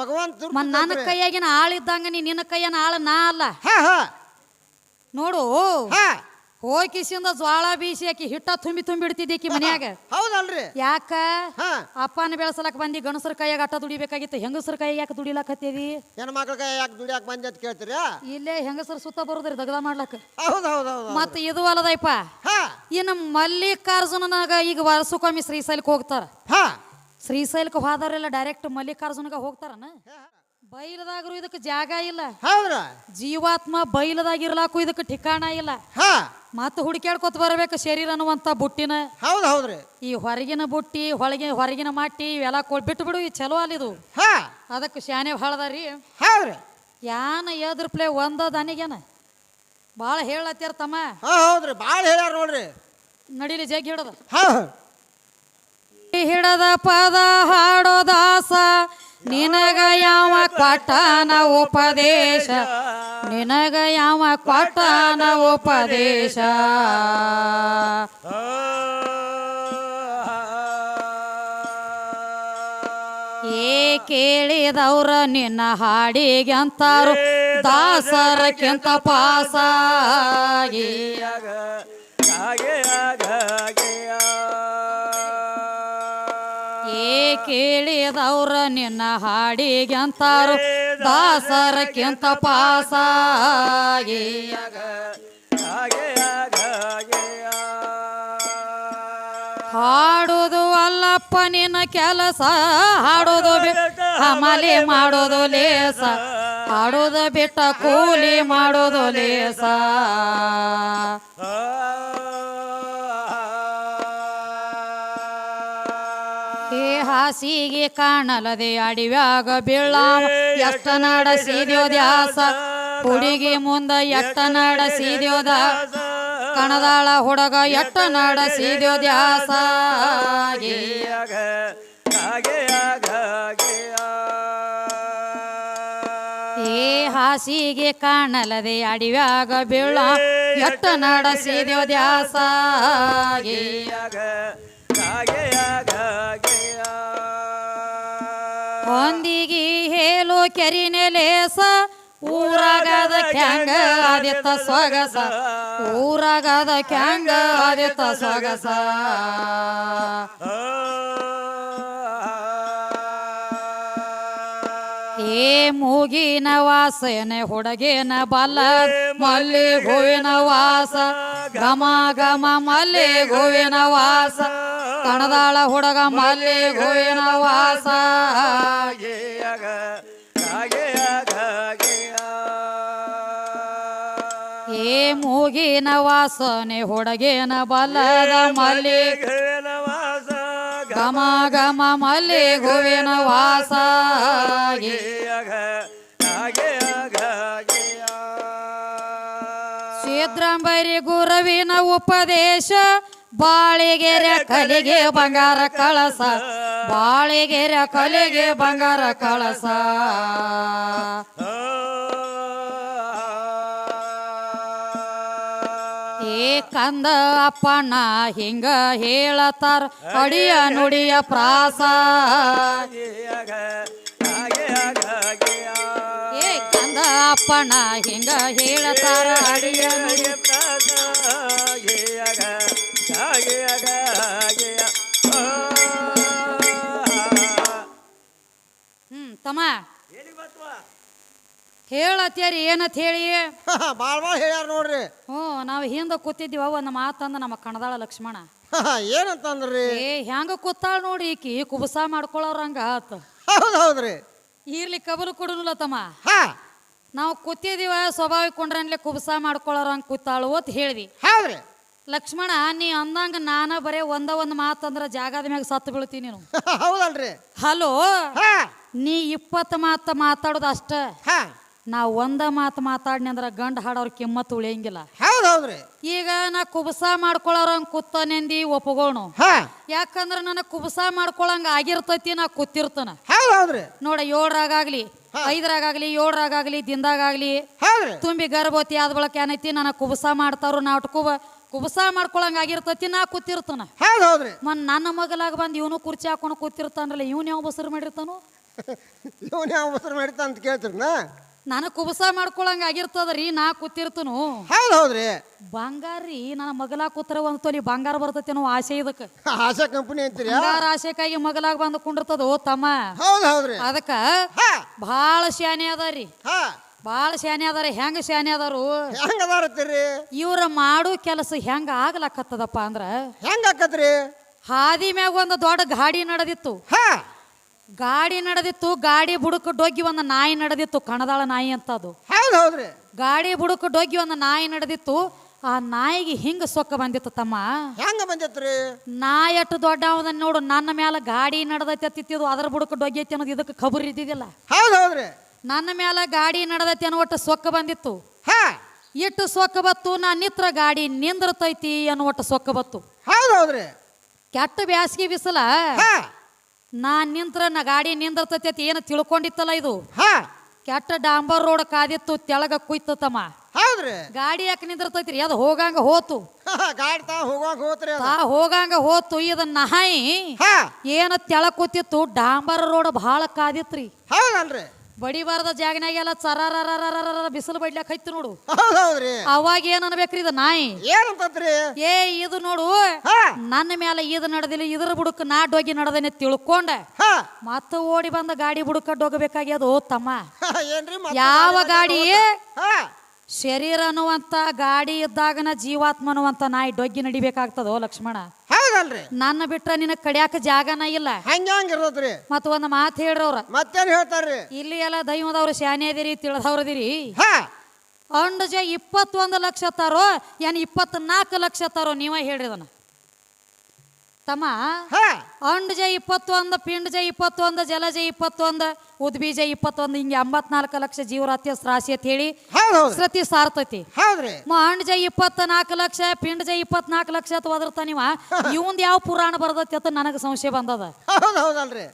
ಭಗವಂತ ಮತ್ ನನ್ನ ಕೈಯಾಗಿನ ಆಳಿದ್ದಂಗ ನೀ ನಿನ್ನ ಕೈಯನ ಆಳ ನಾ ಅಲ್ಲ. ನೋಡು ಹೋಗಿಸಿಂದ ಜ್ವಾಳ ಬೀಸಿ ಆಕಿ ಹಿಟ್ಟ ತುಂಬಿ ತುಂಬಿ ಇಡ್ತಿದ್ದೀಕಿ ಮನ್ಯಾಗ. ಹೌದಲ್ರಿ. ಯಾಕ? ಅಪ್ಪನ ಬೆಳೆಸಲಕ್ ಬಂದಿ ಗಣಸರ ಕೈಯಾಗ ಅಟ್ಟ ದುಡಿಬೇಕಾಗಿತ್ತು ಹೆಂಗಸರ ಕೈಯಾಗ ಯಾಕೆ ದುಡಿಲಾಕತ್ತೀವಿ ಹೆಣ್ಮಕ್ಳ ಕೈ ಯಾಕೆ ದುಡಿಯಾಕ ಬಂದಿ ಅಂತ ಕೇಳ್ತೀರಿ ಇಲ್ಲೇ ಹೆಂಗಸರ ಸುತ್ತ ಬರೋದ್ರಿ ದಗದ ಮಾಡ್ಲಕ್ಕ. ಹೌದು ಹೌದು ಇದು ಅಲ್ಲದಪ್ಪ ಇನ್ನು ಮಲ್ಲಿಕಾರ್ಜುನನಾಗ ಈಗ ವರ್ಷಕ್ಕೊಮ್ಮೆ ಶ್ರೀಶೈಲಕ್ಕೆ ಹೋಗ್ತಾರ. ಶ್ರೀಶೈಲಕ್ಕೆ ಹೋದವರೆಲ್ಲ ಡೈರೆಕ್ಟ್ ಮಲ್ಲಿಕಾರ್ಜುನಗ ಹೋಗ್ತಾರನ? ಬೈಲದಾಗ್ರು ಇದಕ್ಕೆ ಜಾಗ ಇಲ್ಲ. ಹೌದ್ರ? ಜೀವಾತ್ಮ ಬೈಲದಾಗ ಇರ್ಲಾಕು ಇದಕ್ಕೆ ಠಿಕಾಣ ಇಲ್ಲ. ಹಾ. ಮತ್ತೆ ಹುಡುಕ್ಯಾಡ್ಕೊತ ಬರ್ಬೇಕು ಶರೀರ ಅನ್ನುವಂತ ಬುಟ್ಟಿನ. ಹೌದು ಹೌದ್ರಿ. ಈ ಹೊರಗಿನ ಬುಟ್ಟಿ ಹೊಳಗಿನ ಹೊರಗಿನ ಮಟ್ಟಿ ಇವೆಲ್ಲ ಕೊಡ್ ಬಿಟ್ಟು ಬಿಡು ಈ ಚಲೋ ಅಲ್ಲಿದು ಹಾ. ಅದಕ್ಕೆ ಶಾನೆ ಭಾಳದಾರಿ ಹೌದ್ರಿ. ಯಾನ ಎದ್ರ ಪ್ಲೇ ಒಂದ ದನಿಗೇನ ಭಾಳ ಹೇಳತ್ಯಾರ ತಮ್ಮ. ಹಾ ಹೌದ್ರಿ. ಭಾಳ ಹೇಳ್ಯಾರ ನೋಡ್ರಿ. ನಡಿಲಿ ಜಗ್ಗಿ ಹಿಡದ. ಹಾ. ಹಿಡದ ಪದ ಹಾಡೋ ದಾಸ. ನಿನಗ ಯಾವ ಕೊಟ್ಟನ ಉಪದೇಶ? ನಿನಗ ಯಾವ ಕೊಟ್ಟನ ಉಪದೇಶ? ಏ ಕೇಳಿದವ್ರ ನಿನ್ನ ಹಾಡಿಗೆ ಅಂತಾರು ದಾಸರಕ್ಕಿಂತ ಪಾಸಾಗಿ. ಕೇಳಿದವ್ರ ನಿನ್ನ ಹಾಡಿಗೆ ಅಂತಾರು. ದಾಸರಕ್ಕಿಂತ ಪಾಸಾಗಿ ಹಾಡೋದು ಅಲ್ಲಪ್ಪ ನಿನ್ನ ಕೆಲಸ. ಹಾಡೋದು ಬಿಟ್ಟು ಹಮಲಿ ಮಾಡೋದು ಲೇಸ. ಹಾಡೋದು ಬಿಟ್ಟ ಕೂಲಿ ಮಾಡೋದು ಲೇಸ. ಹಾಸಿಗೆ ಕಾಣಲದೆ ಅಡಿವ್ಯಾಗ ಬೀಳಾವ ಎಷ್ಟ ನಾಡ ದ್ಯಾಸ ಹುಡುಗಿ ಮುಂದ ಎಟ್ಟ ನಾಡ ಸೀದ್ಯೋದ. ಕಣದಾಳ ಹುಡುಗ ಎಟ್ಟ ನಾಡ ದ್ಯಾಸ ಏ ಹಾಸಿಗೆ ಕಾಣಲದೆ ಅಡಿವ್ಯಾಗ ಬೀಳ ಎಟ್ಟ ಸೀದ್ಯೋ ದ್ಯಾಸ ಹೊಂದಿಗಿ ಹೇಳು ಕೆರಿ ನೆಲೇಸ, ಊರಾಗದ ಕ್ಯಾಂಗ ಆದಿತ್ತ ಸೊಗಸ ಊರಾಗದ ಕ್ಯಾಂಗ ಆದಿತ್ತ ಸೊಗಸ ಏ ಮೂಗಿನ ವಾಸನೆ ಹುಡುಗಿನ ಬಲ್ಲ, ಮಲ್ಲಿ ಹೂವಿನ ವಾಸ. ಗಮ ಗಮ ಮಲ್ಲಿ ಹೂವಿನ ವಾಸ. ಕಣದಾಳ ಹುಡುಗ ಮಲ್ಲಿ ಹೂವಿನ ವಾಸ. ಏ ಮೂಗಿನ ವಾಸನೆ ಹುಡುಗೇನ ಬಲ್ಲದ ಮಲ್ಲಿ. ಗಮ ಗಮ ಮಲ್ಲಿ ಗೋವಿನ ವಾಸ. ಸಿದ್ರಂಬರಿ ಗುರುವಿನ ಉಪದೇಶ. ಬಾಳಿಗೆರೆ ಕಲಿಗೆ ಬಂಗಾರ ಕಳಸ. ಬಾಳಿಗೆರೆ ಕಲಿಗೆ ಬಂಗಾರ ಕಳಸ. ಏ ಕಂದ ಅಪ್ಪಣ್ಣ ಹಿಂಗ ಹೇಳತಾರ. ಅಡಿಯ ನುಡಿಯ ಪ್ರಾಸ. ಏ ಕಂದ ಅಪ್ಪಣ್ಣ ಹಿಂಗ ಹೇಳತಾರ. ಅಡಿಯ ನುಡಿಯ ಹ್ಮ್ ತಮ್ಮ? ಹೇಳತ್ತೀರಿ ಏನತ್ ಹೇಳಿ? ಹೇಳ್ಯಾರ ನೋಡ್ರಿ. ಹ್ಞೂ ನಾವು ಹಿಂದೆ ಕೂತಿದ್ದೀವ ಒಂದು ಮಾತಂದ ನಮ್ಮ ಕಣದಾಳ ಲಕ್ಷ್ಮಣ. ಏನಂತಂದ್ರಿ? ಏ ಹೆಂಗ ಕೂತಾಳ ನೋಡಿ ಈಕಿ ಕುಬಸ ಮಾಡ್ಕೊಳ್ಳೋರಂಗ ಆತ. ಹೌದು ಹೌದ್ರಿ. ಇರ್ಲಿ ಕಬಲು ಕೊಡೋನಿಲ್ಲ ತಮ್ಮ? ಹಾ. ನಾವು ಕೂತಿದೀವ ಸ್ವಾಭಾವಿಕ ಕೊಂಡ್ರನ್ಲೆ ಕುಬಸ ಮಾಡ್ಕೊಳ್ಳೋರಂಗ ಕೂತಾಳು ಅಂತ ಹೇಳ್ದಿ. ಹೌದ್ರಿ. ಲಕ್ಷ್ಮಣ ನೀ ಅಂದಂಗ ನಾನ ಬರೇ ಒಂದ ಒಂದ್ ಮಾತಂದ್ರ ಜಾಗದ ಮ್ಯಾಗ ಸತ್ತು ಬೀಳ್ತೀನಿ ನೀನು. ಹೌದಲ್ರಿ. ಹಲೋ? ಹಾ. ನೀ ಇಪ್ಪತ್ತು ಮಾತು ಮಾತಾಡೋದು ಅಷ್ಟ. ಹಾ. ನಾ ಒಂದ ಮಾತು ಮಾತಾಡ್ನಿ ಅಂದ್ರ ಗಂಡ ಹಾಡೋರ್ ಕಿಮ್ಮತ್ ಉಳಿಯಂಗಿಲ್ಲ. ಹೌದು ಹೌದ್ರಿ. ಈಗ ನಾ ಕುಬಸ ಮಾಡ್ಕೊಳ್ಳೋರಂಗ್ ಕುತ್ತನೆಂದಿ ಒಪ್ಪಗೋಣು ಹಾ. ಯಾಕಂದ್ರ ನನ್ನ ಕುಬಸ ಮಾಡ್ಕೊಳಂಗ ಆಗಿರ್ತೈತಿ ನಾ ಕೂತಿರ್ತಾನ. ಹೌದು ಹೌದ್ರಿ. ನೋಡ ಏಳರಾಗಾಗ್ಲಿ ಐದರಾಗಾಗ್ಲಿ ಏಳರಾಗಾಗ್ಲಿ ದಿನದಾಗಾಗ್ಲಿ. ಹೌದ್ರಿ. ತುಂಬಿ ಗರ್ಭವತಿ ಆದ ಬಳಕ ಏನೈತಿ ನನ್ನ ಕುಬಸ ಮಾಡ್ತಾರು ನಾಟಕುವ ಕುಬಸ ಮಾಡ್ಕೊಳಂಗ ಆಗಿರ್ತೈತಿ ನಾ ಕೂತಿರ್ತಾನ. ಹೌದು ಹೌದ್ರಿ. ಮನ್ ನನ್ನ ಮಗಲಾಗ ಬಂದ್ ಇವನು ಕುರ್ಚಿ ಹಾಕೊಂಡು ಕೂತಿರ್ತಾನಲ್ಲ ಇವನ್ ಯಾವ ಬಸರು ಮಾಡಿರ್ತಾನು? ಇವನ್ ಯಾವ ಮಾಡಿತ ಅಂತ ಕೇಳ್ತಿರ್ನ? ನಾನು ಕುಬಸ ಮಾಡ್ಕೊಳಂಗ ಆಗಿರ್ತದ್ರಿ ನಾ ಕೂತಿರ್ತನು. ಹೌದು ಹೌದ್ರಿ. ಬಂಗಾರಿ ನನ್ನ ಮಗಲ ಕೂತ್ರ ಒಂದು ತೊಲಿ ಬಂಗಾರ ಬರ್ತೈತಿ ಅನ್ನೋ ಆಸೆ ಇದಕ್ಕೆ. ಆಸೆ ಕಂಪನಿ ಅಂತೀರಿ? ಬಂಗಾರ ಆಸೆಕಾಗಿ ಮಗಲಾಗ ಬಂದು ಕುಂಡಿರ್ತದ ಓ ತಮ್ಮ? ಹೌದು ಹೌದ್ರಿ. ಅದಕ್ಕ ಹಾ. ಭಾಳ ಶಾನೆ ಅದಾರಿ. ಹಾ. ಭಾಳ ಶಾನೆ ಅದಾರ. ಹೆಂಗ ಶಾನೆ ಅದಾರು? ಹೆಂಗ ಅದಾರತ್ತೀರಿ? ಇವ್ರ ಮಾಡೋ ಕೆಲಸ ಹೆಂಗ ಆಗ್ಲಾಕತ್ತದಪ್ಪ ಅಂದ್ರ ಹೆಂಗ ಹಾದಿ ಮ್ಯಾಗ ಒಂದು ದೊಡ್ಡ ಗಾಡಿ ನಡೆದಿತ್ತು. ಹಾ. ಗಾಡಿ ನಡೆದಿತ್ತು ಗಾಡಿ ಬುಡಕ ಡೊಗ್ಗಿ ಒಂದು ನಾಯಿ ನಡೆದಿತ್ತು ಕಣದಾಳ ನಾಯಿ ಅಂತ ಅದು ಹೌದು ಹೌದ್ರಿ. ಗಾಡಿ ಬುಡಕ ಡೊಗ್ಗಿ ಒಂದು ನಾಯಿ ನಡೆದಿತ್ತು ಆ ನಾಯಿಗೆ ಹಿಂಗ ಸೊಕ್ಕ ಬಂದಿತ್ತು ತಮ್ಮ. ಹೆಂಗ ಬಂದಿತ್ತು ನಾಯಿ ಅಟ್ಟು ದೊಡ್ಡ ಅವದನ್ನ ನೋಡು ನನ್ನ ಮ್ಯಾಲ ಗಾಡಿ ನಡೆದೈತಿ ಅದ್ರ ಬುಡಕ ಡೊಗ್ಗಿ ಐತಿ ಅನ್ನೋದು ಇದಕ್ಕೆ ಖಬರ್ ಇದ್ದಿದ್ದಿಲ್ಲ. ಹೌದು ಹೌದ್ರಿ. ನನ್ನ ಮ್ಯಾಲ ಗಾಡಿ ನಡೆದೈತಿ ಅನ್ನೋ ಒಟ್ಟು ಸೊಕ್ಕ ಬಂದಿತ್ತು. ಹಾ. ಇಟ್ಟು ಸೊಕ್ಕ ಬತ್ತು ನಾ ನಿತ್ರ ಗಾಡಿ ನಿಂದಿರ್ತೈತಿ ಅನ್ನೋ ಒಟ್ಟು ಸೊಕ್ಕ ಬತ್ತು. ಹೌದು ಹೌದ್ರಿ. ಕೆಟ್ಟ ಬ್ಯಾಸಿಗೆ ಬಿಸಲ. ನಾ ನಿಂತ್ರ ನಾ ಗಾಡಿ ನಿಂದಿರ್ತೈತಿ ಏನು ತಿಳ್ಕೊಂಡಿತ್ತಲ್ಲ ಇದು. ಹಾ. ಕೆಟ್ಟ ಡಾಂಬರ್ ರೋಡ್ ಕಾದಿತ್ತು ತೆಳಗ ಕುಯ್ತಮ್ಮ ಹೌದ್ರಿ. ಗಾಡಿ ಯಾಕೆ ನಿಂದಿರ್ತೈತ್ರಿ ಅದು ಹೋಗಂಗ ಹೋತು. ಹಾ, ಗಾಡಿ ತಾ ಹೋತ್ರಿ ಹೋಗಂಗ ಹೋತು. ಇದ ನಹಾಯಿ ಹಾ. ಏನ ತೆಳ ಕೂತಿತ್ತು ಡಾಂಬರ್ ರೋಡ್ ಬಹಳ ಕಾದಿತ್ರಿ. ಹೌದಲ್ರಿ. ಬಡಿಬಾರ್ದ ಜಾಗನಾಗೆಲ್ಲ ಚರರರರರರ ಬಿಸಿಲು ಬಡ್ಲಾಕ ಐತಿ ನೋಡು. ಹೌದ್ರಿ ಅವಾಗ ಏನ್ ಅನ್ಬೇಕ್ರಿ ಇದು ನಾಯಿ? ಏನಂತತ್ರಿ ಏ ಇದು ನೋಡು. ನನ್ನ ಮೇಲೆ ಇದು ನಡೆದಿಲ್ಲ ಇದ್ರ ಬುಡಕ್ ನಾ ಡೋಗಿ ನಡೆದೇನೆ ತಿಳ್ಕೊಂಡ. ಮತ್ತ ಓಡಿ ಬಂದ ಗಾಡಿ ಬುಡಕ ಡೋಗಬೇಕಾಗ್ಯದು ತಮ್ಮ. ಯಾವ ಗಾಡಿ? ಶರೀರ ಅನ್ನುವಂತ ಗಾಡಿ ಇದ್ದಾಗನ ಜೀವಾತ್ಮ ಅನ್ನುವಂತ ನಾಯಿ ಡೊಗ್ಗಿ ನಡಿಬೇಕಾಗ್ತದೋ ಲಕ್ಷ್ಮಣ? ಹೌದಲ್ರಿ ನನ್ನ ಬಿಟ್ರ ನಿನ್ನ ಕಡಿಯಾಕ ಜಾಗನ ಇಲ್ಲ. ಹಂಗ ಇರೋದ್ರಿ. ಮತ್ತ ಒಂದ್ ಮಾತು ಹೇಳ್ರವ್ರ ಮತ್ತೇನ್ ಹೇಳ್ತಾರ್ರಿ? ಇಲ್ಲಿ ಎಲ್ಲ ದೈವದವ್ರ ಶಾನೆ ಅದಿರಿ ತಿಳಿದವ್ರದಿರಿ ಹಾ. ಅಂಡಜ ಇಪ್ಪತ್ತೊಂದು ಲಕ್ಷ ತಾರೋ ಏನ್ ಇಪ್ಪತ್ನಾಲ್ಕು ಲಕ್ಷ ತಾರೋ ನೀವ ಹೇಳ್ರಿದನ ತಮ್ಮ? ಹಾ. ಅಂಡಜ ಇಪ್ಪತ್ತೊಂದು ಪಿಂಡಜ ಇಪ್ಪತ್ತೊಂದು ಜಲಜ ಇಪ್ಪತ್ತೊಂದು ಉದ್ಬೀಜ ಇಪ್ಪತ್ತೊಂದು ಹಿಂಗೆ ಎಂಬತ್ನಾಲ್ಕು ಲಕ್ಷ ಜೀವರಾತ್ಯ ರಾಶಿ ಅಂತ ಹೇಳಿ ಸೃತಿ ಸಾರ್ತೈತಿ. ಹೌದ್ರಿ. ಅಂಡಜ ಇಪ್ಪತ್ನಾಲ್ಕು ಲಕ್ಷ ಪಿಂಡಜ ಇಪ್ಪತ್ನಾಲ್ಕು ಲಕ್ಷ ಅಂತ ನೀವ? ಇವಂದ್ ಯಾವ ಪುರಾಣ ಬರ್ದೈತಿ ಅಂತ ನನಗೆ ಸಂಶಯ ಬಂದದ.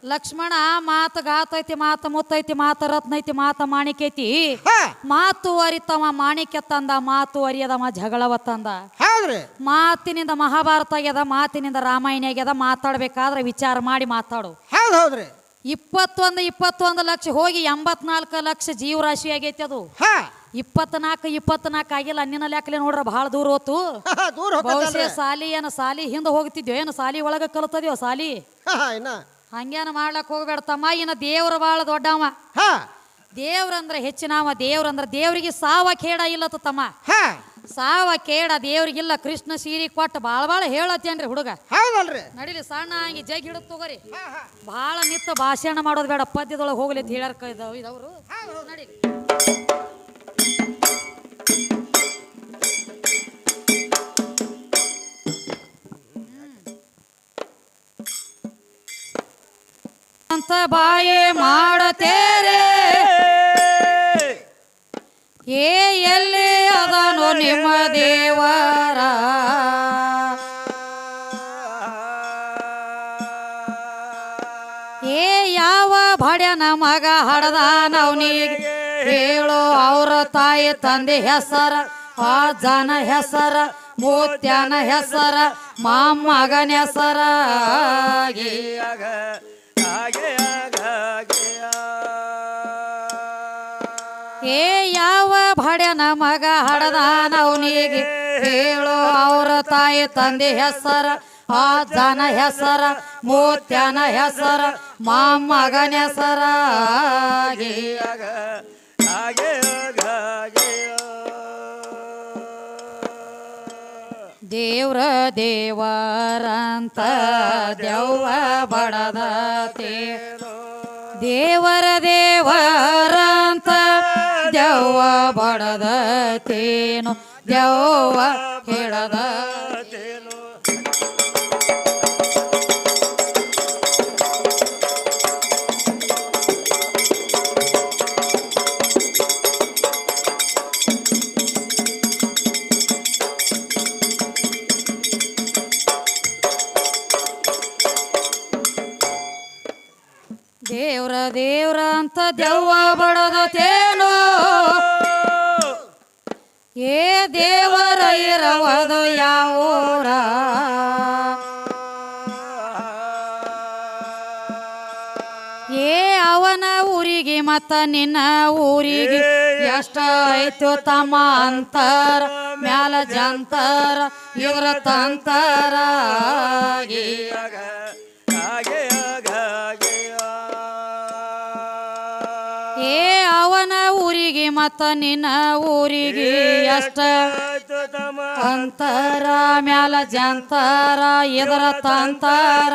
ಲಕ್ಷ್ಮಣ ಮಾತು ಗಾತೈತಿ ಮಾತು ಮುತ್ತೈತಿ ಮಾತ ರತ್ನ ಐತಿ ಮಾತ ಮಾಣಿಕೈತಿ. ಹಾ. ಮಾತು ಅರಿತವ ಮಾಣಿಕ್ಯ ತಂದ ಮಾತು ಅರಿಯದವ ಜಗಳವ ತಂದ. ಮಾತಿನಿಂದ ಮಹಾಭಾರತ ಆಗ್ಯದ ಮಾತಿನಿಂದ ರಾಮಾಯಣ ಆಗ್ಯದ ಮಾತಾಡ್ಬೇಕಾದ್ರೆ ವಿಚಾರ ಮಾಡಿ ಮಾತಾಡು. ಹೌದು ಹೌದ್ರಿ. ಇಪ್ಪತ್ತೊಂದು ಇಪ್ಪತ್ತೊಂದು ಲಕ್ಷ ಹೋಗಿ ಎಂಬತ್ನಾಲ್ಕು ಲಕ್ಷ ಜೀವರಾಶಿ ಆಗೈತಿ ಅದು. ಹಾ. ಇಪ್ಪತ್ನಾಲ್ಕು ಇಪ್ಪತ್ನಾಲ್ಕು ಆಗಿಲ್ಲ ಅನ್ನಿನ ಲೆಕ್ಕಲೆ ನೋಡ್ರ ಬಹಳ ದೂರ ಹೋತು. ದೂರ ಬಹುಶಃ ಸಾಲಿ ಏನ ಸಾಲಿ ಹಿಂದೆ ಹೋಗ್ತಿದ್ಯೋ ಏನು ಸಾಲಿ ಒಳಗ ಕಲ್ತದ್ಯೋ ಸಾಲಿ? ಹಂಗೇನ ಮಾಡ್ಲಕ್ ಹೋಗ್ಬೇಡ ತಮ್ಮ ಇನ್ನ ದೇವ್ರ ಬಹಳ ದೊಡ್ಡವ. ದೇವ್ರಂದ್ರ ಹೆಚ್ಚಿನ ಹೆಚ್ಚಿನವ ದೇವ್ರಂದ್ರ ದೇವ್ರಿಗೆ ಸಾವ ಖೇಡ ಇಲ್ಲತ್ತ ತಮ್ಮ. ಸಾವ ಕೇಡ ದೇವ್ರಿಗಿಲ್ಲ ಕೃಷ್ಣ ಸೀರಿ ಕೊಟ್ಟು ಬಾಳ ಬಾಳ ಹೇಳತ್ತೇನ್ರಿ ಹುಡುಗ. ಹೌದಲ್ರಿ. ನಡಿಲಿ ಸಣ್ಣ ಹಂಗೆ ಜಗ್ ಹಿಡಿದು ತಗೋರಿ. ಭಾಳ ನಿತ್ತ ಭಾಷಣ ಮಾಡೋದು ಬೇಡ ಪದ್ಯದೊಳಗೆ ಹೋಗ್ಲಿ ಅಂತ ಹೇಳ್ಯಾರ ಇದವರು ನಡೀಲಿ. ಅಂತ ಬಾಯೇ ಮಾಡತೇರೆ. ಏ ಅದನು ನಿಮ್ಮ ದೇವರ. ಏ ಯಾವ ಭಡ್ಯನ ಮಗ ಹಡದ ನವನಿಗೆ ಹೇಳು, ಅವ್ರ ತಾಯಿ ತಂದೆ ಹೆಸರ ಆ ಜನ ಹೆಸರ, ಮೂತ್ಯನ ಹೆಸರ, ಮಾಮಗನ ಹೆಸರ. ಏ ಯಾವ ಭಾಡ್ಯ ಮಗ ಹಡದ ನವನಿಗೆ ಹೇಳು ಅವ್ರ ತಾಯಿ ತಂದೆ ಹೆಸರ, ಆ ಜನ ಹೆಸರ, ಮೂತ್ಯನ ಹೆಸರ ಮಾಮಗನ ಹೆಸರ. ದೇವ್ರ ದೇವರಂತ ದೇವ ಬಡದತೆ ದೇವರ ದೇವರಂತ ದೆವ್ವ ಬಡದತೇನು ದೆವ್ವ ಹೇಳದ ದೇವ್ರ ದೇವ್ರ ಅಂತ ದೆವ್ವ ಬಡದತೇನು ಏ ದೇವರ ಇರವದು ಯಾವೂರ ಏ ಅವನ ಊರಿಗೆ ಮತ್ತ ನಿನ್ನ ಊರಿಗೆ ಎಷ್ಟ ಐತೋ ತಮ್ಮ ಅಂತರ ಮ್ಯಾಲ ಜಂತರ ಇವರ ತಂತರ ಮತ್ತ ನಿನ್ನ ಊರಿಗೆ ಅಷ್ಟ. ಅಂತರ ಮ್ಯಾಲ ಜಂತರ, ಎದರ ತಂತರ.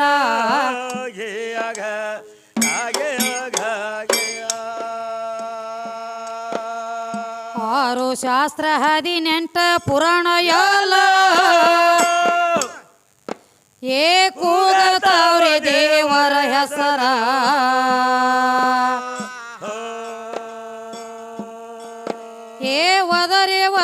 ಆರು ಶಾಸ್ತ್ರ ಹದಿನೆಂಟ ಪುರಾಣ ಎಲ್ಲ ಏ ಕೂಗತಾವ್ರಿ ದೇವರ ಹೆಸರ.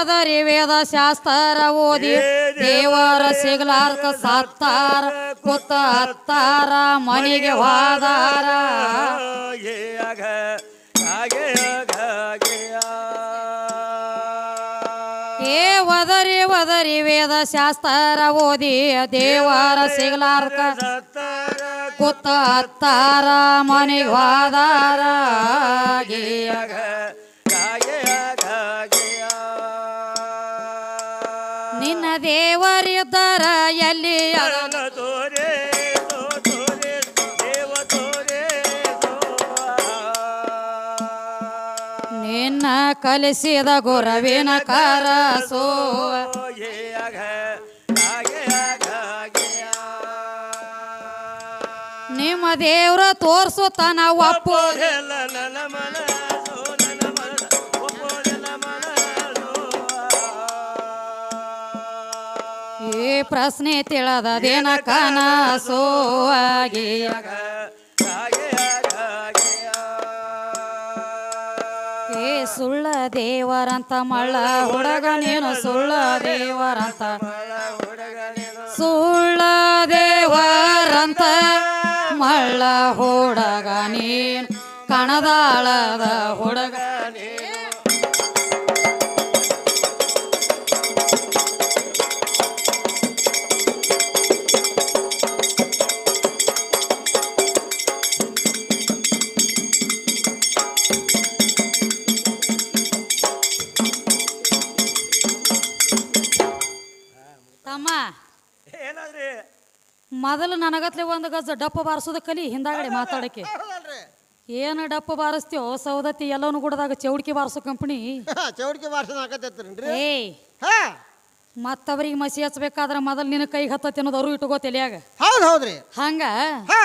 ಒದರಿ ವೇದ ಶಾಸ್ತ್ರ ಓದಿ ದೇವರ ಸಿಗ್ಲಾರ್ಕ ಸತ್ತಾರ ಕುತ್ತ ಹತ್ತಾರ ಮನೆಗೆ ಹೋದಾರ ಏ ವದರಿ ಒದರಿ ವೇದ ಶಾಸ್ತ್ರ ಓದಿ ದೇವರ ಸಿಗ್ಲಾರ್ಕ ಕುತ್ತ ಹತ್ತಾರ ಮನೆಗೆ ಹೋದಾರ ದೇವರಿದ್ದರ ಎಲ್ಲಿ ತೋರೆ ನಿನ್ನ ಕಲಿಸಿದ ಗುರವಿನ ಕರಸೋ ನಿಮ್ಮ ದೇವ್ರ ತೋರ್ಸುತ್ತಾನ ಒಪ್ಪು ಪ್ರಶ್ನೆ ತಿಳದದೇನ ಕನಸೋ ಸೋವಾಗಿ ಏ ಸುಳ್ಳ ದೇವರಂತ, ಮಳ್ಳ ಹುಡುಗ ನೀನು ಸುಳ್ಳ ದೇವರಂತ. ಸುಳ್ಳ ದೇವರಂತ, ಮಳ್ಳ ಹುಡುಗ ನೀನು ಕಣದಾಳದ ಹುಡುಗ. ಮೊದಲು ನನಗತ್ಲೆ ಒಂದು ಗಜ ಡಪ್ಪ ಬಾರಿಸೋದ ಕಲಿ ಹಿಂದಾಗಡೆ ಮಾತಾಡಕ್ಕೆ ಏನು ಡಪ್ಪ ಬಾರಿಸ್ತೀವೋ ಸೌದತ್ತಿ ಎಲ್ಲವನ್ನೂ ಕೂಡದಾಗ ಚೌಡಿಕೆ ಬಾರಿಸೋ ಕಂಪನಿ. ಚೌಡಿಕೆ ಏಯ್ ಮತ್ತವರಿಗೆ ಮಸಿ ಹಚ್ಬೇಕಾದ್ರೆ ಮೊದಲು ನಿನ್ನ ಕೈ ಹತ್ತತಿ ಅನ್ನೋದು ಅವರು ಇಟ್ಕೋ ತಲೆಯಾಗ. ಹೌದು ಹೌದ್ರಿ. ಹಂಗ? ಹಾ.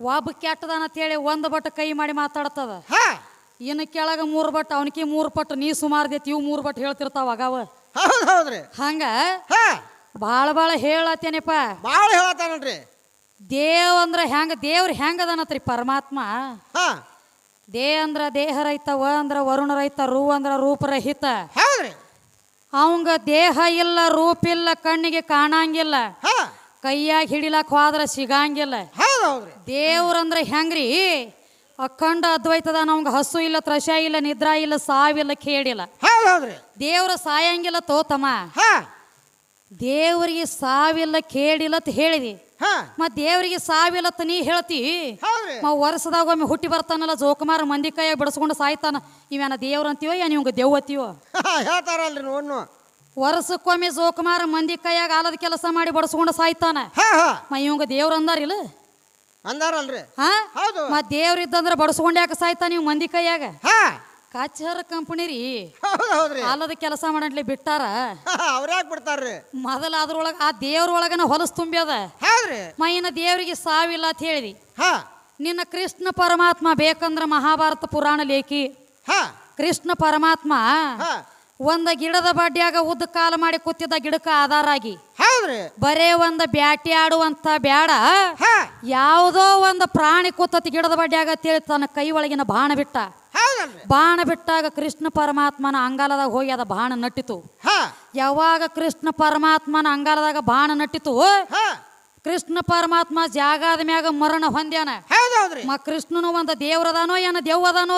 ಒಬ್ಬ ಅಂತ ಅಂತೇಳಿ ಒಂದು ಬಟ್ ಕೈ ಮಾಡಿ ಮಾತಾಡ್ತದ. ಇನ್ನು ಕೆಳಗ ಮೂರು ಬಟ್ ಅವನಿಗೆ ಮೂರು ಪಟ್ಟು ನೀ ಸುಮಾರ್ದೈತಿ ಇವು ಮೂರು ಬಟ್ ಹೇಳ್ತಿರ್ತಾವ ಅಗಾವ. ಹೌದು ಹೌದ್ರಿ. ಹಂಗ? ಭಾಳ ಭಾಳ ಹೇಳತ್ತೇನಪ್ಪ. ಭಾಳ ಹೇಳತ್ತಾನಲ್ರಿ. ದೇವ್ ಅಂದ್ರ ಹೆಂಗ ದೇವ್ರ ಹೆಂಗದನತ್ರಿ ಪರಮಾತ್ಮ? ಹಾ. ದೇ ಅಂದ್ರ ದೇಹ ರಹಿತ ವ ಅಂದ್ರ ವರುಣ ರೈತ ರೂ ಅಂದ್ರ ರೂಪರಹಿತ ಹೌದ್ರಿ. ಅವಂಗ ದೇಹ ಇಲ್ಲ ರೂಪ ಇಲ್ಲ ಕಣ್ಣಿಗೆ ಕಾಣಂಗಿಲ್ಲ. ಹಾ. ಕೈಯಾಗ ಹಿಡಿಲಕ್ ಹೋದ್ರ ಸಿಗಂಗಿಲ್ಲ. ಹೌದು ಹೌದ್ರಿ ದೇವ್ರಂದ್ರ ಹೆಂಗ್ರಿ? ಅಖಂಡ ಅದ್ವೈತದ ನಮ್ಗೆ ಹಸು ಇಲ್ಲ ತ್ರಶ ಇಲ್ಲ ನಿದ್ರಾ ಇಲ್ಲ ಸಾವಿಲ್ಲ ಕೇಡಿಲ್ಲ ಹೌದು ಹೌದ್ರಿ ದೇವ್ರ ಸಾಯಂಗಿಲ್ಲ ತೋತಮ್ಮ ಹಾ. ದೇವ್ರಿಗೆ ಸಾವಿಲ್ಲ ಕೇಡಿಲ್ಲ ಅಂತ ಹೇಳಿದಿ. ಹಾ. ಮತ್ ದೇವರಿಗೆ ಸಾವಿಲ್ಲ ಅಂತ ನೀ ಹೇಳ್ತಿ. ಹೌದ್ರಿ. ಮ ವರ್ಷದಾಗ ಒಮ್ಮೆ ಹುಟ್ಟಿ ಬರ್ತಾನಲ್ಲ ಜೋಕುಮಾರ ಮಂದಿ ಕೈಯಾಗ ಬಿಡಿಸ್ಕೊಂಡು ಸಾಯ್ತಾನ. ಇವೇನ ದೇವ್ರ ಅಂತೀವೋ ಏನ್ ಇವಂಗ ಹಾ, ಹೇಳ್ತಾರಲ್ರಿ ನೋಡ್ನು. ವರ್ಷಕ್ಕೊಮ್ಮೆ ಜೋಕುಮಾರ ಮಂದಿ ಕೈಯಾಗ ಆಲದ ಕೆಲಸ ಮಾಡಿ ಬಡಿಸ್ಕೊಂಡು ಸಾಯ್ತಾನ. ಹಾ ಹಾ. ಮ ಇವಂಗ ದೇವ್ರ ಅಂದಾರಿಲ್ಲ ಅಂದಾರಲ್ರಿ. ಹಾ? ಹೌದು. ಮತ್ ದೇವ್ರ ಇದ್ದಂದ್ರ ಬಡಿಸ್ಕೊಂಡು ಯಾಕೆ ಸಾಯ್ತಾನ ಇವ್ ಮಂದಿ ಕೈಯಾಗ? ಹಾ. ಕಾಚರ ಕಂಪನಿ ರೀ. ಅಲ್ಲದ ಹೌದ್ರಿ. ಕೆಲಸ ಮಾಡಂಟ್ಲಿ ಬಿಟ್ಟಾರ. ಅವ್ರ್ಯಾಕ್ ಬಿಡ್ತಾರ್ರಿ? ಮೊದಲ ಅದ್ರೊಳಗ ಆ ದೇವ್ರ ಒಳಗನ ಹೊಲಸು ತುಂಬ್ಯದ. ಹೌದ್ರಿ. ಮೈನ ದೇವ್ರಿಗೆ ಸಾವಿಲ್ಲ ಅಂತ ಹೇಳಿದಿ. ಹಾ. ನಿನ್ನ ಕೃಷ್ಣ ಪರಮಾತ್ಮ ಬೇಕಂದ್ರ ಮಹಾಭಾರತ ಪುರಾಣ ಲೇಖಿ. ಹಾ. ಕೃಷ್ಣ ಪರಮಾತ್ಮ ಹಾ. ಒಂದ ಗಿಡದ ಬಡ್ಡಿಯಾಗ ಉದ್ದ ಕಾಲ ಮಾಡಿ ಕೂತಿದ್ದ ಗಿಡಕ್ಕ ಆಧಾರ ಆಗಿ. ಹೌದ್ರಿ. ಬರೇ ಒಂದ ಬ್ಯಾಟಿ ಆಡುವಂತ ಬ್ಯಾಡ. ಹಾ. ಯಾವುದೋ ಒಂದು ಪ್ರಾಣಿ ಕೂತತಿ ಗಿಡದ ಬಡ್ಡಿಯಾಗ ತಿಳಿ ತನ್ನ ಕೈ ಒಳಗಿನ ಬಾಣ ಬಿಟ್ಟ. ಬಾಣ ಬಿಟ್ಟಾಗ ಕೃಷ್ಣ ಪರಮಾತ್ಮನ ಅಂಗಾಲದಾಗ ಹೋಗಿ ಅದ ಬಾಣ ನಟ್ಟಿತು. ಯಾವಾಗ ಕೃಷ್ಣ ಪರಮಾತ್ಮನ ಅಂಗಾಲದಾಗ ಬಾಣ ನಟ್ಟಿತು ಕೃಷ್ಣ ಪರಮಾತ್ಮ ಜಾಗದ ಮ್ಯಾಗ ಮರಣ ಹೊಂದ್ಯಾನ. ಮ ಕೃಷ್ಣನು ಒಂದ ದೇವ್ರದಾನೋ ಏನ ದೇವ್ವದಾನೋ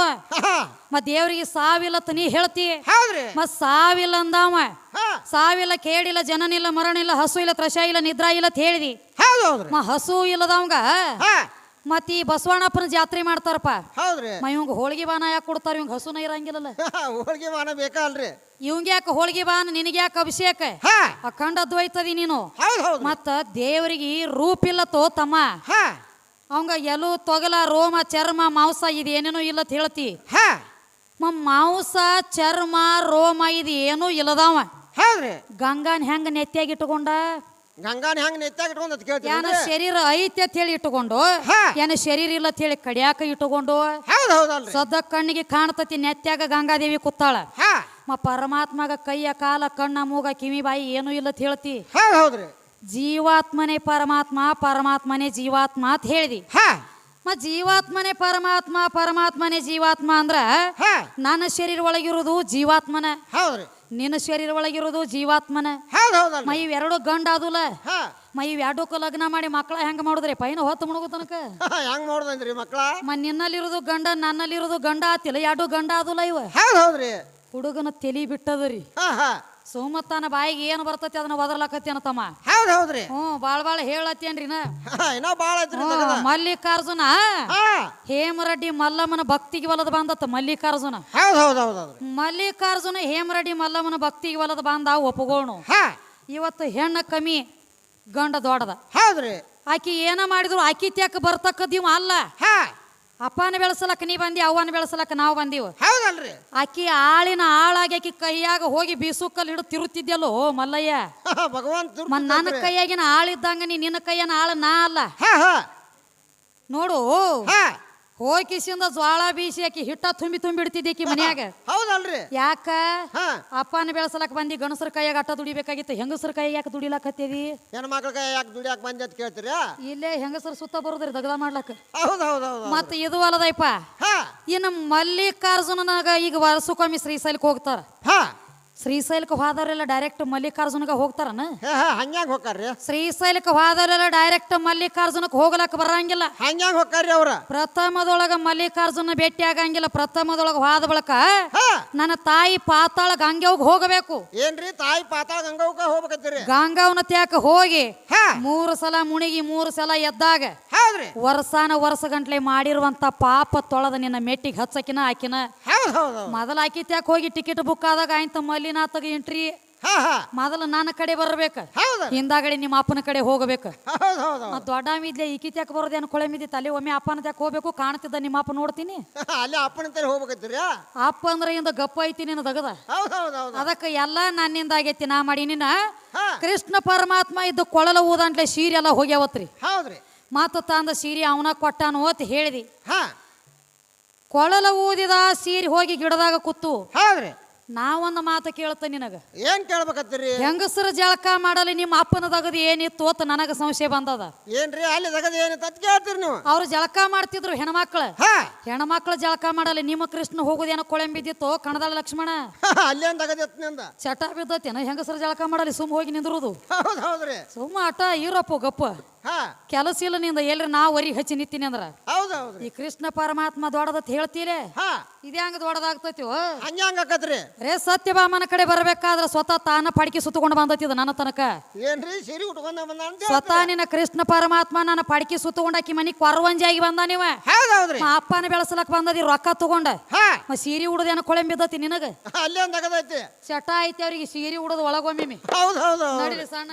ಮ ದೇವ್ರಿಗೆ ಸಾವಿಲ್ಲ ತನಿ ನೀ ಹೇಳ್ತಿ. ಮ ಸಾವಿಲ್ಲ ಅಂದಾವ. ಸಾವಿಲ್ಲ ಕೇಳಿಲ್ಲ ಜನನಿಲ್ಲ ಮರಣ ಇಲ್ಲ ಹಸು ಇಲ್ಲ ತ್ರಶ ಇಲ್ಲ ನಿದ್ರಾ ಇಲ್ಲ ಅಂತ ಹೇಳಿದಿ. ಮ ಹಸು ಇಲ್ಲದವಂಗ ಮತ್ ಈ ಬಸವಣ್ಣಪ್ಪನ ಜಾತ್ರೆ ಮಾಡ್ತಾರಪ್ಪ. ಹೌದ್ರಿ. ಮ ಇವಂಗ ಹೋಳಿಗೆ ಬಾನ ಯಾಕೆ ಕೊಡ್ತಾರ? ಇವಂಗ ಹಸುನ ಇರಂಗಿಲ್ಲಲ್ಲ. ಹೋಳಿಗೆ ಬಾನ ಬೇಕಲ್ರಿ. ಇವಂಗ ಯಾಕೆ ಹೋಳಿಗೆ ಬಾನ? ನಿನಗೆ ಯಾಕೆ ಅಭಿಷೇಕ? ಅಖಂಡ ಅದ್ವೈತದಿ ನೀನು. ಮತ್ತ ದೇವರಿಗೆ ರೂಪ ಇಲ್ಲ ತೋ ತಮ್ಮ ಅವಂಗ ಎಲು ತೊಗಲ ರೋಮ ಚರ್ಮ ಮಾಂಸ ಇದು ಏನೇನೋ ಇಲ್ಲ ಅಂತ ಹೇಳ್ತಿ ಮ ಮಾಂಸ ಚರ್ಮ ರೋಮ ಇದು ಏನೂ ಇಲ್ಲದವ. ಗಂಗಾನ್ ಹೆಂಗ ನೆತ್ತಿಯಾಗಿ ಇಟ್ಟುಕೊಂಡ ಗಂಗಾನ ಹೆಂಗ್ ನೆತ್ತಾಗ ಇಟ್ಕೊಂಡ್ ಅಂತ ಏನ ಶರೀರ ಐತಿ ಅಂತ ಹೇಳಿ ಇಟ್ಟುಕೊಂಡು ಹಾ. ಏನ ಶರೀರ ಇಲ್ಲ ಅಂತ ಹೇಳಿ ಕಡಿಯಾಕ ಇಟ್ಟುಕೊಂಡು ಹೌದ್ ಹೌದಲ್ರಿ. ಸದ್ದ ಕಣ್ಣಿಗೆ ಕಾಣ್ತತಿ ನೆತ್ಯಾಗ ಗಂಗಾದೇವಿ ಕೂತಾಳ. ಹಾ. ಮ ಪರಮಾತ್ಮಗ ಕೈಯ ಕಾಲ ಕಣ್ಣ ಮೂಗ ಕಿವಿ ಬಾಯಿ ಏನೂ ಇಲ್ಲ ಅಂತ ಹೇಳ್ತಿ. ಹೌದ್ ಹೌದ್ರಿ. ಜೀವಾತ್ಮನೇ ಪರಮಾತ್ಮ ಪರಮಾತ್ಮನೇ ಜೀವಾತ್ಮ ಅಂತ ಹೇಳಿದಿ. ಹಾ. ಮ ಜೀವಾತ್ಮನೇ ಪರಮಾತ್ಮ ಪರಮಾತ್ಮನೇ ಜೀವಾತ್ಮ ಅಂದ್ರ ಹಾ. ನನ್ನ ಶರೀರ ಒಳಗಿರೋದು ಜೀವಾತ್ಮನ. ಹೌದ್ರಿ. ನಿನ್ನ ಶರೀರ ಒಳಗಿರೋದು ಜೀವಾತ್ಮನ. ಮೈ ಎರಡು ಗಂಡ ಅದುಲ ಮೈ ಎರಡಕ್ಕೂ ಲಗ್ನ ಮಾಡಿ ಮಕ್ಕಳ ಹೆಂಗ ಮಾಡುದ್ರಿ? ಪೈನ ಹೊತ್ತು ಮುಡುಗು ತನಕ. ಹೆಂಗ್ ನೋಡ್ದಂದ್ರಿ ಮಕ್ಕಳ ಮ ನಿನ್ನಲ್ಲಿರೋದು ಗಂಡ ನನ್ನಲ್ಲಿರೋದು ಗಂಡ ಆತಿಲ್ಲ. ಎರಡು ಗಂಡ ಆದುಲ್ಲ ಇವ. ಹೌದ್ ಹೌದ್ರಿ. ಹುಡುಗನ ತಲಿ ಬಿಟ್ಟದರಿ. ಹಾ ಬಾಯಿಗೆ ಏನು ಬರ್ತತಿ ಅದನ್ನ ಒದರ್ಲಕತ್ತೇನ ತಮ್ಮ ಹೌದ್ ಹೌದ್ರಿ. ಹ್ಞೂ ಬಾಳ್ ಬಾಳ ಹೇಳತ್ತೇನ್ರಿನ ಹಾ, ಇನ್ನೂ ಬಾಳ ಐತ್ರಿ ತಗದ. ಮಲ್ಲಿಕಾರ್ಜುನ. ಹಾ. ಹೇಮರೆಡ್ಡಿ ಮಲ್ಲಮ್ಮನ ಭಕ್ತಿಗೆ ಒಲದ ಬಂದತ್ತ ಮಲ್ಲಿಕಾರ್ಜುನ. ಹೌದ್ ಹೌದ್ ಹೌದ್ ಹೌದ್ರಿ. ಮಲ್ಲಿಕಾರ್ಜುನ ಹೇಮರೆಡ್ಡಿ ಮಲ್ಲಮ್ಮನ ಭಕ್ತಿಗೆ ಒಲದ ಬಂದ ಒಪ್ಪಗೋಣು. ಹಾ. ಇವತ್ತು ಹೆಣ್ಣ ಕಮ್ಮಿ ಗಂಡ ದೊಡ್ಡದ. ಹೌದ್ರಿ. ಆಕಿ ಏನ ಮಾಡಿದ್ರು ಆಕಿ ತ್ಯಾಕ ಬರ್ತಕ್ಕದ್ದೀವ ಅಲ್ಲ. ಹಾ. ಅಪ್ಪನ ಬೆಳೆಸಲಕ್ಕ ನೀ ಬಂದಿ ಅವ್ವನ ಬೆಳೆಸಲಕ್ಕ ನಾವು ಬಂದೀವು. ಹೌದಲ್ರಿ. ಆಕಿ ಆಳಿನ ಆಳಾಗಿ ಆಕಿ ಕೈಯಾಗ ಹೋಗಿ ಬೀಸುಕಲ್ಲಿ ಹಿಡಿದು ತಿರುತ್ತಿದ್ಯಲ್ಲೋ ಮಲ್ಲಯ್ಯ? ಮ ನನ್ನ ಕೈಯಾಗಿನ ಆಳಿದ್ದಂಗ ನೀ ನಿನ್ನ ಕೈಯನ ಆಳ ನಾ ಅಲ್ಲ. ನೋಡು. ಹೋಗಿಸಿಂದ ಜ್ವಾಳ ಬೀಸಿ ಆಕಿ ಹಿಟ್ಟ ತುಂಬಿ ತುಂಬಿ ಇಡ್ತಿದ್ದೆ ಆಕಿ ಮನ್ಯಾಗ. ಹೌದಲ್ರಿ. ಯಾಕ? ಹಾ. ಅಪ್ಪನ ಬೆಳೆಸಲಕ್ ಬಂದಿ ಗಣಸರ ಕೈಯಾಗ ಅಟ್ಟ ದುಡಿಬೇಕಾಗಿತ್ತು ಹೆಂಗಸರ ಕೈಯಾಗ ಯಾಕೆ ದುಡಿಲಾಕತ್ತೀವಿ ಹೆಣ್ಣು ಕೈ ಯಾಕೆ ದುಡಿಯಾಕ ಬಂದಿ ಅಂತ ಕೇಳ್ತೀರಾ? ಇಲ್ಲೇ ಹೆಂಗಸರ ಸುತ್ತ ಬರೋದ್ರಿ ದಗದ ಮಾಡ್ಲಕ್ಕ. ಹೌದು ಹೌದ್ ಹೌದ್ ಹೌದ್. ಮತ್ತ ಇದು ಅಲ್ಲದಯ್ಪ ಹಾ. ಇನ್ನು ಮಲ್ಲಿಕಾರ್ಜುನನಾಗ ಈಗ ವರ್ಷಕ್ಕೊಮ್ಮೆ ಶ್ರೀಶೈಲಕ್ಕೆ ಹೋಗ್ತಾರ. ಹಾ. ಶ್ರೀಶೈಲಕ್ಕೆ ಹೋದವರೆಲ್ಲ ಡೈರೆಕ್ಟ್ ಮಲ್ಲಿಕಾರ್ಜುನಗ ಹೋಗ್ತಾರನ? ಹಂಗ್ಯಾಗ ಹೋಗ್ತಾರ್ರಿ ಶ್ರೀಶೈಲಕ್ಕೆ ಹೋದವರೆಲ್ಲ ಡೈರೆಕ್ಟ್ ಮಲ್ಲಿಕಾರ್ಜುನಕ್ಕೆ ಹೋಗ್ಲಕ್ಕ ಬರಂಗಿಲ್ಲ. ಹಂಗ್ಯಾಂಗ ಹೋಗ್ತಾರ್ರಿ ಅವ್ರ? ಪ್ರಥಮದೊಳಗ ಮಲ್ಲಿಕಾರ್ಜುನ ಭೇಟಿ ಆಗಂಗಿಲ್ಲ ಪ್ರಥಮದೊಳಗ ಹೋದ ಬಳಕ ನನ್ನ ತಾಯಿ ಪಾತಾಳ ಗಂಗೆವ್ಗೆ ಹೋಗಬೇಕು. ಏನ್ರಿ ತಾಯಿ ಪಾತಾಳ ಗಂಗವ್ಕ ಹೋಗ್ಬೇಕಂತೀರಿ? ಗಂಗಾವನ ತ್ಯಾಕ ಹೋಗಿ ಹಾ. ಮೂರು ಸಲ ಮುಣಿಗಿ ಮೂರು ಸಲ ಎದ್ದಾಗ ಹೌದ್ರಿ. ವರ್ಷಾನ ವರ್ಷ ಗಂಟ್ಲೆ ಮಾಡಿರುವಂತ ಪಾಪ ತೊಳೆದ ನಿನ್ನ ಮೆಟ್ಟಿಗೆ ಹಚ್ಚಕಿನ ಆಕಿನ ಹೌದ್ ಹೌದ್ ಹೌದ್. ಮೊದಲ ಆಕಿ ತ್ಯಾಕ ಹೋಗಿ ಟಿಕೆಟ್ ಬುಕ್ ಆದಾಗ ಆಯ್ತ ಮಲ್ಲಿನಾಥಗ ಎಂಟ್ರಿ. ಮೊದಲು ನನ್ನ ಕಡೆ ಬರಬೇಕು. ಹೌದ. ಹಿಂದಾಗಡೆ ನಿಮ್ಮ ಅಪ್ಪನ ಕಡೆ ಹೋಗಬೇಕು. ಮತ್ ದೊಡ್ಡ ಮಿದ್ಲೆ ಈಕಿ ತ್ಯಾಕ ಬರೋದೇನು ಕೊಳೆ ತಲೆ ಅಲ್ಲಿ ಒಮ್ಮೆ ಅಪ್ಪನ ತ್ಯಾಕ ಹೋಗ್ಬೇಕು ಕಾಣ್ತಿದ್ದ ನಿಮ್ಮ ಅಪ್ಪ ನೋಡ್ತೀನಿ. ಅಲ್ಲಿ ಅಪ್ಪನ ಹೋಗ್ಬೇಕತ್ತೀರಿ ಅಪ್ಪ ಅಂದ್ರೆ ಇಂದ ಗಪ್ಪ ಐತಿ ನಿನ್ನ ದಗದ. ಅದಕ್ಕೆ ಎಲ್ಲ ನನ್ನಿಂದ ಆಗೈತಿ ನಾ ಮಾಡಿ ನಿನ್ನ ಕೃಷ್ಣ ಪರಮಾತ್ಮ ಇದ್ದು ಕೊಳಲ ಊದಂಟ್ಲೆ ಸೀರೆ ಎಲ್ಲ ಹೋಗ್ಯಾವತ್ರಿ. ಹೌದ್ರಿ. ಮಾತು ತಂದ ಸೀರೆ ಅವನ ಕೊಟ್ಟಾನು ಅಂತ ಹೇಳಿದಿ. ಹಾ. ಕೊಳಲ ಊದಿದ ಸೀರೆ ಹೋಗಿ ಗಿಡದಾಗ ಕೂತು. ಹೌದ್ರಿ. ನಾವೊಂದು ಮಾತು ಕೇಳ್ತ ನಿನಗ. ಏನ್ ಕೇಳ್ಬೇಕತ್ತೀರಿ? ಹೆಂಗಸರು ಜಳಕ ಮಾಡಲಿ ನಿಮ್ಮ ಅಪ್ಪನ ತಗದು ಏನಿತ್ತು ಅಂತ ನನಗ ಸಂಶಯ ಬಂದದ. ಏನ್ರಿ ಅಲ್ಲಿ ತಗದು ಏನಿತ್ತು ತತ್ ಕೇಳ್ತೀರಿ ನೀವು? ಅವ್ರು ಜಳಕ ಮಾಡ್ತಿದ್ರು ಹೆಣ್ಮಕ್ಳು. ಹಾ. ಹೆಣ್ಮಕ್ಳು ಜಳಕ ಮಾಡಲಿ ನಿಮ್ಮ ಕೃಷ್ಣ ಹೋಗುದೇನೋ ಕೊಳೆ ಬಿದ್ದಿತ್ತು ಕಣದಾಳ ಲಕ್ಷ್ಮಣ? ಅಲ್ಲೇನ್ ತಗದಿತ್ತ ಚಟ ಬಿದ್ದತೇನ ಹೆಂಗಸರು ಜಳಕ ಮಾಡಲಿ ಸುಮ್ ಹೋಗಿ ನಿಂದ್ರುದು. ಹೌದ್ ಹೌದ್ರಿ. ಸುಮ್ಮ ಅಟ ಇರಪ್ಪ ಗಪ್ಪ. ಕೆಲಸ ಇಲ್ಲ ನಿಂದ ಎಲ್ರಿ ನಾ ಒರಿ ಹಚ್ಚಿ ನಿಂತೀನಿ ಅಂದ್ರ. ಈ ಕೃಷ್ಣ ಪರಮಾತ್ಮ ದೊಡ್ಡದತ್ ಹೇಳ್ತೀರಿ ಹಾ. ಇದೇ ಹಂಗ ದೊಡ್ಡದಾಗ್ತೈತಿ ಹಂಗ್ಯಾಂಗ ಆಕತ್ರಿ. ರೇ ಸತ್ಯಭಾಮನ ಕಡೆ ಬರಬೇಕಾದ್ರೆ ಸ್ವತಃ ತಾನ ಪಡಿಕೆ ಸುತ್ತಕೊಂಡು ಬಂದತಿದ ನನ್ನ ತನಕ. ಏನ್ರಿ? ಸಿರಿ ಉಟ್ಕೊಂಡ ಬಂದ ಅಂತ ಸ್ವತಃ ನಿನ್ನ ಕೃಷ್ಣ ಪರಮಾತ್ಮ ನನ್ನ ಪಡಿಕೆ ಸುತ್ತಕೊಂಡಾಕಿ ಮನಿ ಕೊರವಂಜಾಗಿ ಬಂದ ನೀವ. ಹೌದೌದ್ರಿ. ಅಪ್ಪನ ಬೆಳೆಸಲಕ್ ಬಂದದಿ ರೊಕ್ಕ ತಗೊಂಡ. ಹಾ. ಮ ಸೀರೆ ಉಡದೇನ ಕೊಳೆ ಬಿದ್ದತಿ ನಿನಗ. ಅಲ್ಲೇನ್ ತಗದೈತಿ. ಚಟ ಐತಿ ಅವ್ರಿಗೆ ಸೀರೆ ಉಡದ ಒಳಗೊಮ್ಮೆ ಹೌದು ಹೌದು ಸಣ್ಣ